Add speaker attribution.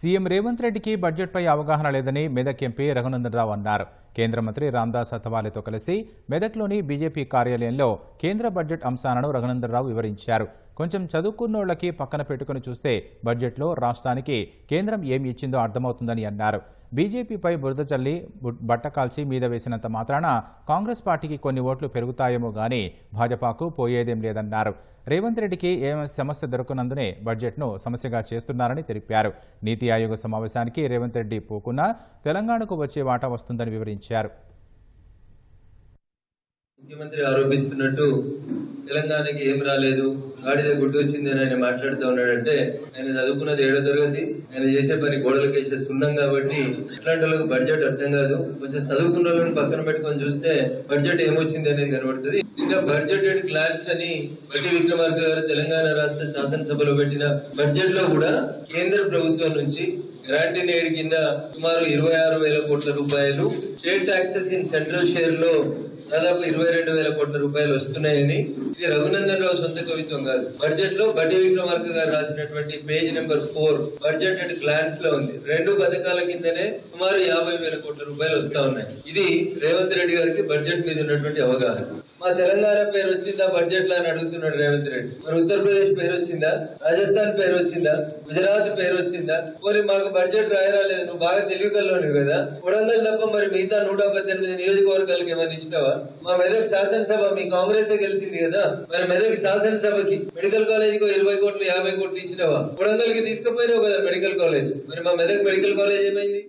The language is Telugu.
Speaker 1: సీఎం రేవంత్ రెడ్డికి బడ్జెట్పై అవగాహన లేదని మెదక్ ఎంపీ రఘునందనరావు అన్నారు. కేంద్ర మంత్రి రామ్దాస్ అథవాలేతో కలిసి మెదక్లోని బీజేపీ కార్యాలయంలో కేంద్ర బడ్జెట్ అంశాలను రఘునందనరావు వివరించారు. కొంచెం చదువుకున్నోళ్ళకి పక్కన పెట్టుకుని చూస్తే బడ్జెట్లో రాష్ట్రానికి కేంద్రం ఏమి ఇచ్చిందో అర్థమవుతుందని అన్నారు. బీజేపీపై బురద చల్లి బు- బట్ట కాల్చి మీద వేసినంత మాత్రాన కాంగ్రెస్ పార్టీకి కొన్ని ఓట్లు పెరుగుతాయేమో గానీ భాజపాకు పోయేదేం లేదన్నారు. రేవంత్ రెడ్డికి ఏ సమస్య దొరకనందునే బడ్జెట్ను సమస్యగా చేస్తున్నారని తెలిపారు. నీతి ఆయోగ సమావేశానికి రేవంత్ రెడ్డి పోకున్నా తెలంగాణకు వచ్చే వాటా వస్తుందని వివరించారు.
Speaker 2: ముఖ్యమంత్రి ఆరోపిస్తున్నట్టు తెలంగాణకి ఏం రాలేదు. గాడిద గుడ్డు వచ్చింది అని ఆయన మాట్లాడుతూ ఉన్నాడంటే ఆయన చదువుకున్నది ఏడో తరగతి ఆయన చేసే పని గోడలకు వేసే సున్నం కాబట్టి అట్లాంటి వాళ్ళకి బడ్జెట్ అర్థం కాదు. కొంచెం చదువుకున్న వాళ్ళని పక్కన పెట్టుకొని చూస్తే బడ్జెట్ ఏమొచ్చింది అనేది కనబడుతుంది. ఇంకా బడ్జెటెడ్ క్లాన్స్ అని బట్టి విక్రమార్క గారు తెలంగాణ రాష్ట్ర శాసనసభలో పెట్టిన బడ్జెట్లో కూడా కేంద్ర ప్రభుత్వం నుంచి గ్రాంట్ ఇన్ ఎయిడ్ కింద సుమారు ఇరవై ఆరు వేల కోట్ల రూపాయలు స్టేట్ టాక్సెస్ ఇన్ సెంట్రల్ షేర్లో దాదాపు ఇరవై రెండు వేల కోట్ల రూపాయలు వస్తున్నాయని ఇది రఘునందన్ రావు సొంత కవిత్వం కాదు. బడ్జెట్లో బడ్డీ విక్రమార్క గారు రాసినటువంటి page number four budget and ప్లాన్స్లో ఉంది. రెండు పథకాల కిందనే సుమారు యాభై వేల కోట్ల రూపాయలు వస్తా ఉన్నాయి. ఇది రేవంత్ రెడ్డి గారికి బడ్జెట్ మీద ఉన్నటువంటి అవగాహన. మా తెలంగాణ పేరు వచ్చిందా బడ్జెట్లో అని అడుగుతున్నాడు రేవంత్ రెడ్డి. మరి ఉత్తరప్రదేశ్ పేరు వచ్చిందా? రాజస్థాన్ పేరు వచ్చిందా? గుజరాత్ పేరు వచ్చిందా? పోనీ మాకు బడ్జెట్ రాయరాలేదు నువ్వు బాగా తెలివికల్లోనివి కదా. కొడంగల్ తప్ప మరి మిగతా నూట పద్దెనిమిది నియోజకవర్గాలకు ఏమైనా ఇచ్చినావా మా మెదక్ శాసనసభ మీ కాంగ్రెస్ గెలిచింది కదా. మరి మెదక్ శాసనసభకి మెడికల్ కాలేజ్కు ఇరవై కోట్లు యాభై కోట్లు ఇచ్చినవా? కొడంగల్కి తీసుకుపోయినావు కదా మెడికల్ కాలేజ్. మరి మా మెదక్ మెడికల్ కాలేజ్ ఏమైంది?